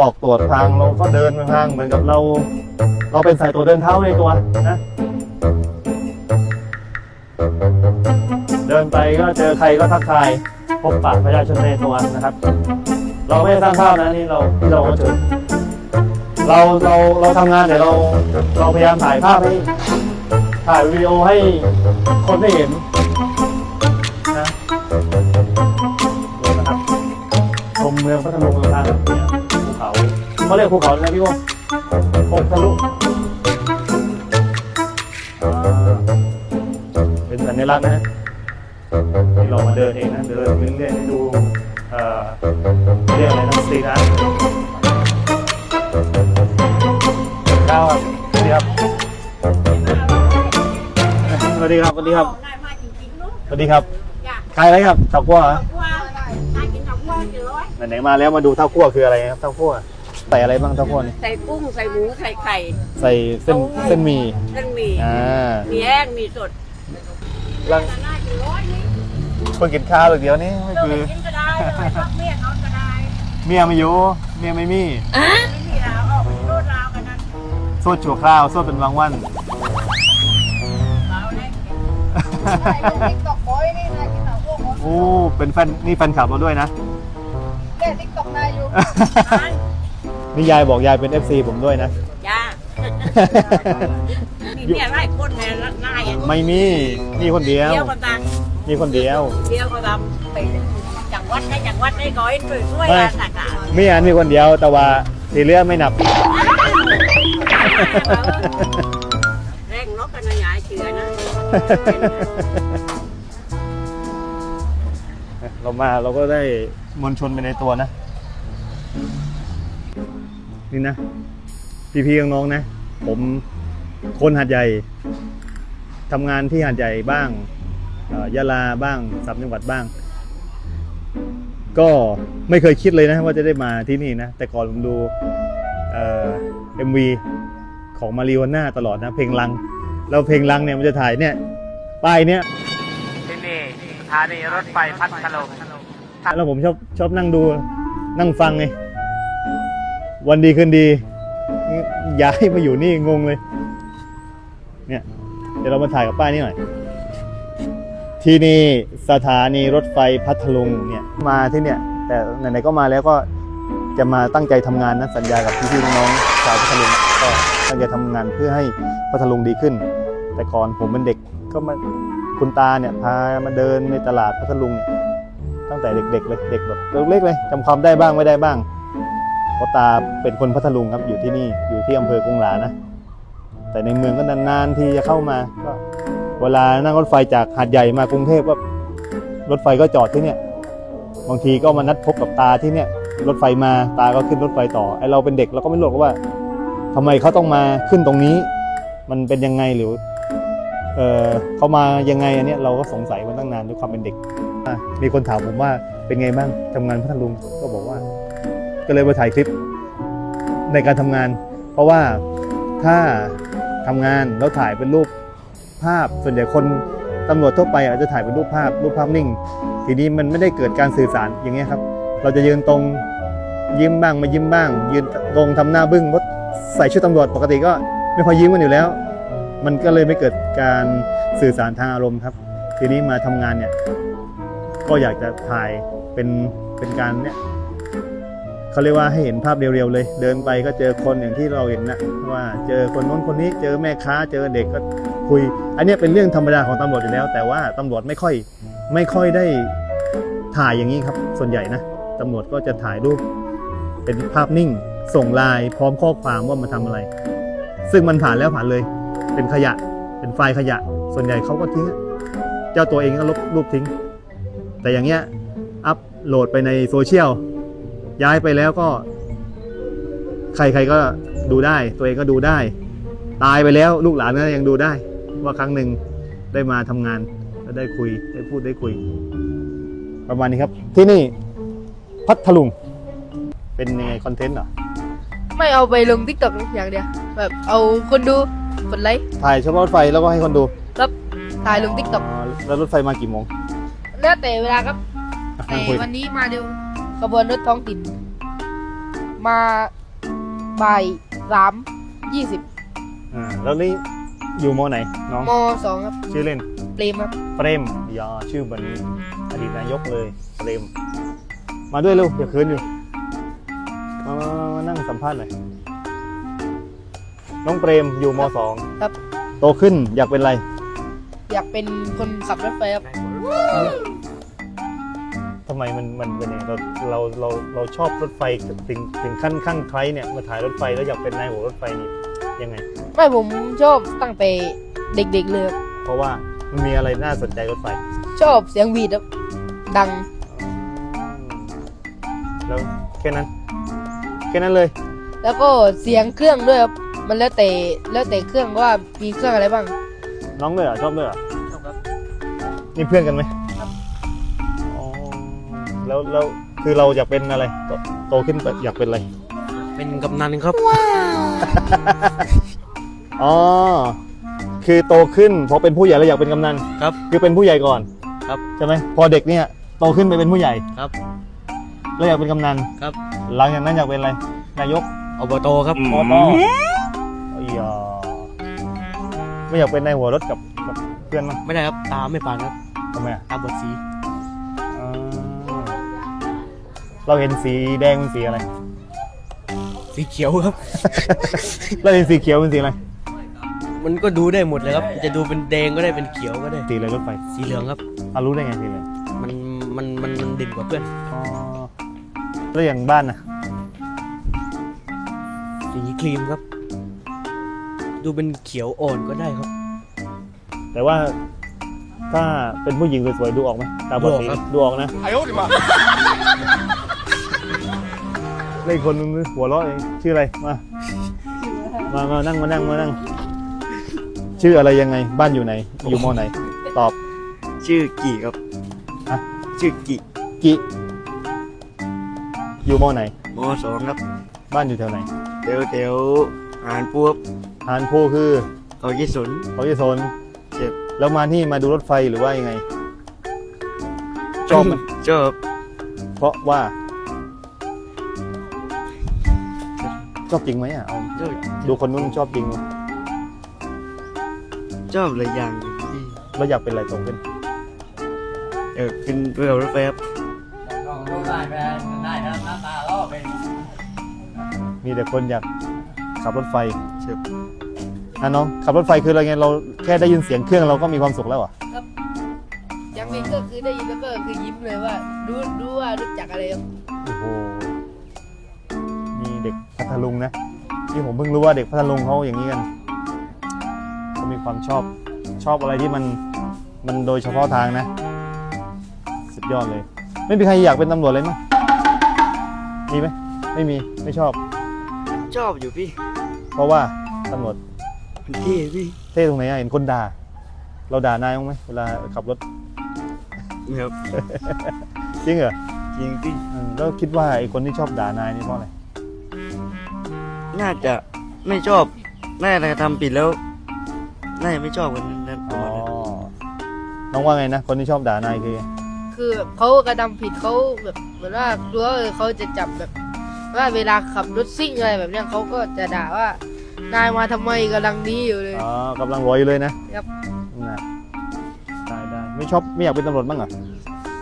ออกตรวจทางเราก็เดินทางเหมือนกับเรา เราเป็นสายตัวเดินเท้าในตัวนะ เดินไปก็เจอใครก็ทักทายพบปะประชาชนในตัวนะครับ เราไม่สร้างภาพนะนี่เราที่เราก็เจอเราเราเราทำงานแต่เราเราพยายามถ่ายภาพให้ถ่ายวิดีโอให้คนได้เห็นนะนะครับชมเมืองพัทลุงทางเนี่ยภูเขา เขาเรียกภูเขาอะไรนะพี่วงพกทะลุอ่าเป็นสัญลักษณ์นะฮะที่เรามาเดินเองนะเดินไปเรื่อยๆให้ดูเอ่อเรียกอะไรนะสตรีทอาร์ตก้าวครับสวัสดีครับสวัสดีครับสวัสดีครับง่ายมากจริงๆเนาะสวัสดีครับอยากใครอะไรครับเท่าคั่วเหรอว่าน่ากินกับว่าเยอะไหนๆมาแล้วมาดูเท่าคั่วคืออะไรครับเท่าคั่ว ใส่อะไรบ้างเท่าคั่วนี่ใส่กุ้งใส่หมูใส่ไข่ ใส่เส้นเส้นหมี่เส้นหมี่อ่ามีแห้งมีสดลังน่ากินร้อยนี่เพิ่งกินข้าวเลยเดียวนี้ไม่เราคือไปกินก็ได้เราไปพักเมียเขาก็ได้เมียไม่อยู่เมียไม่มีไม่มีแล้วออกไปโดนราวกันนั้นสวดชั่วคราวสวดเป็นบางวันเราได้ติ๊กต็อกบอยนี่นะกินหนังพวกคนโอ้เป็นแฟนนี่แฟนคลับเราด้วยนะแค่ติ๊กต็อกนายอยู่ นี่ยายบอกยายเป็น FC ผมด้วยนะยามีเนี่ยไล่คนเนี่ยนายอะไม่มีมีคนเดียว เดียวก็ตังมีคนเดียวเดียวก็ทำไปจังหวัดได้จังหวัดได้ก้อยช่วยช่วยไม่อาสาสามีอันมีคนเดียวแต่ว่าที่เหลือไม่นับเร่งนกกันนะยายเชื่อนะเรามาเราก็ได้มวลชนไปในตัวนะ นี่นะ พี่ๆน้องๆนะ ผมคนหัดใหญ่ทำงานที่หัดใหญ่บ้างเอ่อยะลาบ้างสามจังหวัดบ้าง ก็ไม่เคยคิดเลยนะว่าจะได้มาที่นี่นะ แต่ก่อนผมดูเอ่อ็มวีของมาริวาน่าตลอดนะ เพลงลัง แล้วเพลงลังเนี่ยมันจะถ่ายเนี่ยป้ายเนี่ยที่นี่สถานีรถไฟพัทลุงแล้วผมชอบชอบนั่งดูนั่งฟังไง วันดีคืนดี ย้ายมาอยู่นี่งงเลย เนี่ย เดี๋ยวเรามาถ่ายกับป้ายนี่หน่อย ที่นี่สถานีรถไฟพัทลุงเนี่ยมาที่เนี่ย แต่ไหนๆก็มาแล้วก็จะมาตั้งใจทำงานนะสัญญากับพี่ๆน้องๆชาวพัทลุงก็ตั้งใจทำงานเพื่อให้พัทลุงดีขึ้น แต่ก่อนผมเป็นเด็กก็มาคุณตาเนี่ยพามาเดินในตลาดพัทลุงเนี่ยตั้งแต่เด็กๆเลยเด็กแบบเล็กๆเลยจำความได้บ้างไม่ได้บ้าง พราะตาเป็นคนพัทลุงครับอยู่ที่นี่อยู่ที่อำเภอกงหลานะแต่ในเมืองก็นานๆที่จะเข้ามาก็เวลานั่งรถไฟจากหาดใหญ่มากรุงเทพก็รถไฟก็จอดที่เนี่ยบางทีก็มานัดพบกับตาที่เนี่ยรถไฟมาตาก็ขึ้นรถไฟต่อไอเราเป็นเด็กเราก็ไม่รู้ว่าทำไมเขาต้องมาขึ้นตรงนี้ มันเป็นยังไงหรือเออเขามายังไงอันเนี้ยเราก็สงสัยมาตั้งนานด้วยความเป็นเด็กมีคนถามผมว่าเป็นไงบ้างทำงานพัทลุงก็บอกว่า ก็เลยมาถ่ายคลิปในการทำงาน เพราะว่าถ้าทำงานแล้วถ่ายเป็นรูปภาพ ส่วนใหญ่คนตำรวจทั่วไปอาจจะถ่ายเป็นรูปภาพ รูปภาพนิ่ง ทีนี้มันไม่ได้เกิดการสื่อสารอย่างเงี้ยครับ เราจะยืนตรงยิ้มบ้างไม่ยิ้มบ้าง ยืนตรงทำหน้าบึ้งเพราะใส่ชุดตำรวจปกติก็ไม่ค่อยยิ้มกันอยู่แล้ว มันก็เลยไม่เกิดการสื่อสารทางอารมณ์ครับ ทีนี้มาทำงานเนี่ยก็อยากจะถ่ายเป็นเป็นการเนี่ย เขาเรียกว่าให้เห็นภาพเรียวๆเลย เดินไปก็เจอคนอย่างที่เราเห็นนะว่าเจอคนนู้นคนนี้เจอแม่ค้าเจอเด็กก็คุย อันนี้เป็นเรื่องธรรมดาของตำรวจอยู่แล้ว แต่ว่าตำรวจไม่ค่อยไม่ค่อยได้ถ่ายอย่างนี้ครับ ส่วนใหญ่นะตำรวจก็จะถ่ายรูปเป็นภาพนิ่ง ส่งไลน์พร้อมข้อความว่ามาทำอะไร ซึ่งมันผ่านแล้วผ่านเลย เป็นขยะ เป็นไฟล์ขยะ ส่วนใหญ่เขาก็ทิ้ง เจ้าตัวเองก็ลบรูปทิ้ง แต่อย่างเงี้ยอัพโหลดไปในโซเชียล ย้ายไปแล้วก็ ใครๆก็ดูได้ ตัวเองก็ดูได้ ตายไปแล้วลูกหลานก็ยังดูได้ ว่าครั้งหนึ่งได้มาทำงานแล้วได้คุยได้พูดได้คุย ประมาณนี้ครับ ที่นี่พัทลุง เป็นยังไงคอนเทนต์เหรอไม่เอาไปลงติ๊กต็อกอย่างเดียวแบบเอาคนดูกดไลค์ถ่ายเฉพาะรถไฟแล้วก็ให้คนดูแล้วถ่ายลงติ๊กต็อกอ๋อแล้วรถไฟมากี่โมงแล้วแต่เวลาครับแต่นั่งคุยวันนี้มาเร็ว ขบวนรถท้องถิ่นมาบ่ายสามยี่สิบอ่าแล้วนี่อยู่มอไหนน้องมสองครับชื่อเล่นเปรมครับเปรมยาชื่อเหมือนอดีตนายกเลยเปรมมาด้วยเร็วอย่าเคินอยู่มามามามานั่งสัมภาษณ์หน่อยน้องเปรมอยู่มสองครับ โตขึ้นอยากเป็นอะไร อยากเป็นคนขับรถไฟครับทำ ไมมันมันเป็นยังไงเราเราเราเราชอบรถไฟถึงถึงขั้นข้างใครเนี่ยมาถ่ายรถไฟแล้วอยากเป็นนายหัวรถไฟนี่ยังไง ไม่ผมชอบตั้งแต่เด็กๆเลยครับเพราะว่ามันมีอะไรน่าสนใจรถไฟ ชอบเสียงหวีดครับดัง แล้วแค่นั้น แค่นั้นเลย แล้วก็เสียงเครื่องด้วยครับมันแล้วแต่แล้วแต่เครื่องว่ามีเครื่องอะไรบ้าง น้องด้วยเหรอชอบด้วยเหรอนี่เพื่อนกันไหมอ๋อ แล้วแล้วคือเราอยากเป็นอะไรโตโตขึ้นอยากเป็นอะไร เป็นกำนันครับ อ๋อ คือโตขึ้นพอเป็นผู้ใหญ่แล้วอยากเป็นกำนันครับ คือเป็นผู้ใหญ่ก่อนครับ ใช่ไหมพอเด็กเนี่ยโตขึ้นไปเป็นผู้ใหญ่ครับ แล้วอยากเป็นกำนันครับ หลังจากนั้นอยากเป็นอะไร นายกอบตครับอบตอียอไม่อยากเป็นนายหัวรถกับกับเพื่อนมั้งไม่ได้ครับตาไม่ปานครับทำไมอะตาบอดสี เราเห็นสีแดงเป็นสีอะไร สีเขียวครับ เราเห็นสีเขียวเป็นสีอะไร มันก็ดูได้หมดเลยครับ จะดูเป็นแดงก็ได้เป็นเขียวก็ได้ สีอะไรรถไฟสีเหลืองครับอะรู้ได้ไงสีอะไรมันมันมันมันเด่นกว่าเพื่อน อ๋อแล้วอย่างบ้านนะสีครีมครับ ดูเป็นเขียวอ่อนก็ได้ครับแต่ว่าถ้าเป็นผู้หญิงสวยๆดูออกไหมตาบอดสีดูออกครับดูออกนะ แล้วอีกคนนึงหัวเราะเองชื่ออะไรมามามานั่งมานั่งมานั่ง ชื่ออะไรยังไง บ้านอยู่ไหน อยู่มอไหน ตอบ ชื่อกี่ครับฮะ ชื่อกี่กิอยู่มอไหน มสองครับบ้านอยู่แถวไหนแถวแถวอ่านปูครับฮานโพคือเขายี่สนเขาจะโซนเจ็บแล้วมาที่มาดูรถไฟหรือว่ายังไง ชอบไหม ชอบเพราะว่า ชอบจริงไหมอะเอาชอบดูคนนู้นชอบจริงไหมชอบหลายอย่างที่แล้วอยากเป็นอะไรตรงขึ้นเออเป็นเรือรถไฟครับมีแต่คนอยากขับรถไฟเจ็บอะน้องขับรถไฟคืออะไรไงเราแค่ได้ยินเสียงเครื่องเราก็มีความสุขแล้วเหรอะยังเป็นก็คือได้ยินแล้วก็คือยิ้มเลยว่ารู้รู้ว่ารู้จักอะไรครับโอ้โหมี เด็กพัทลุงนะที่ผมเพิ่งรู้ว่าเด็กพัทลุงเขาอย่างนี้กันเขามีความชอบชอบอะไรที่มันมันโดยเฉพาะทางนะ สุดยอดเลย ไม่มีใครอยากเป็นตำรวจเลยมั้งมีไหมไม่มีไม่ชอบ ชอบอยู่พี่ เพราะว่าตำรวจเป็นที่พี่เท่ตรงไหนอะเห็นคนด่า เราด่านายมั้งไหมเวลาขับรถ ครับจริงเหรอจริงพี่เออแล้วคิดว่าไอ้คนที่ชอบด่านายนี่เพราะอะไร น่าจะไม่ชอบน่าจะทำผิดแล้วน่าจะไม่ชอบกันนั้นประอ๋อมาณนั้นน้องว่าไงนะ คนที่ชอบด่านายคือ คือแบบเขากระทำผิดเขาแบบเหมือนว่ากลัวว่าเออเขาจะจับแบบ ว่าเวลาขับรถซิ่งอะไรแบบเนี้ยเขาก็จะด่าว่านายมาทำไมกำลังดีอยู่เลย อ๋อกำลังรออยู่เลยนะครับ นะได้ได้ไม่ชอบไม่อยากเป็นตำรวจบ้างเหรอ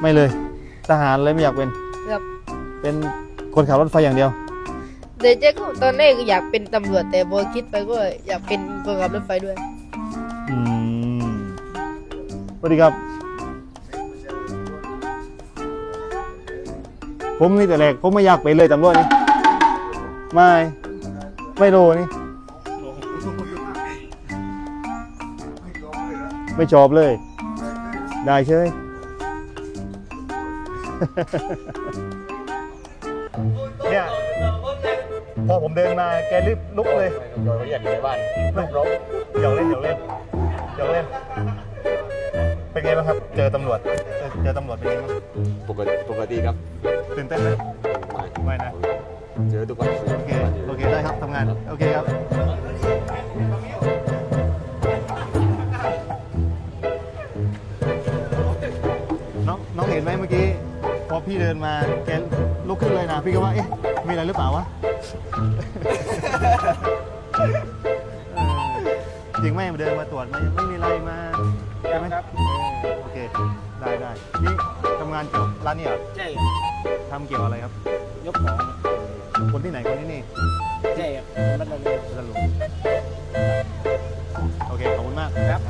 ไม่เลย ทหารเลยไม่อยากเป็นครับ เป็นคนขับรถไฟอย่างเดียว เดี๋ยวเจ๊ก็ตอนแรกก็อยากเป็นตำรวจแต่พอคิดไปก็อยากเป็นคนขับรถไฟด้วย อืมสวัสดีครับ ผมนี่แต่แรกผมไม่อยากเป็นเลยตำรวจนี่ไม่ ไม่รู้นี่ ไม่ชอบเลย ได้เชย เนี่ย พอผมเดินมาแกรีบลุกเลยโดยเขาอยากอยู่ในบ้านลุกร้องหยอกเล่นหยอกเล่นหยอกเล่น เป็นไงบ้างครับ เจอตำรวจ เจอเจอตำรวจเป็นไงบ้างปกติปกติครับตื่นเต้นไหมไม่นะ เจอทุกวันโอเค โอเค ได้ครับทำงาน โอเคครับ น้องน้องเห็นไหมเมื่อกี้ พอพี่เดินมาแกลุกขึ้นเลยนะ พี่ก็ว่า เอ๊ะ มีอะไรหรือเปล่าวะเออ จริงไหมมาเดินมาตรวจมายังไม่มีอะไรมาใช่ไหมครับโอเค ได้ได้นี่ทำงานเกี่ยวกับร้านนี้เหรอใช่ทำเกี่ยวอะไรครับ ยกของคนที่ไหนคนที่นี่ใช่ครับมันเลยพัทลุงโอเค ขอบคุณมากครับ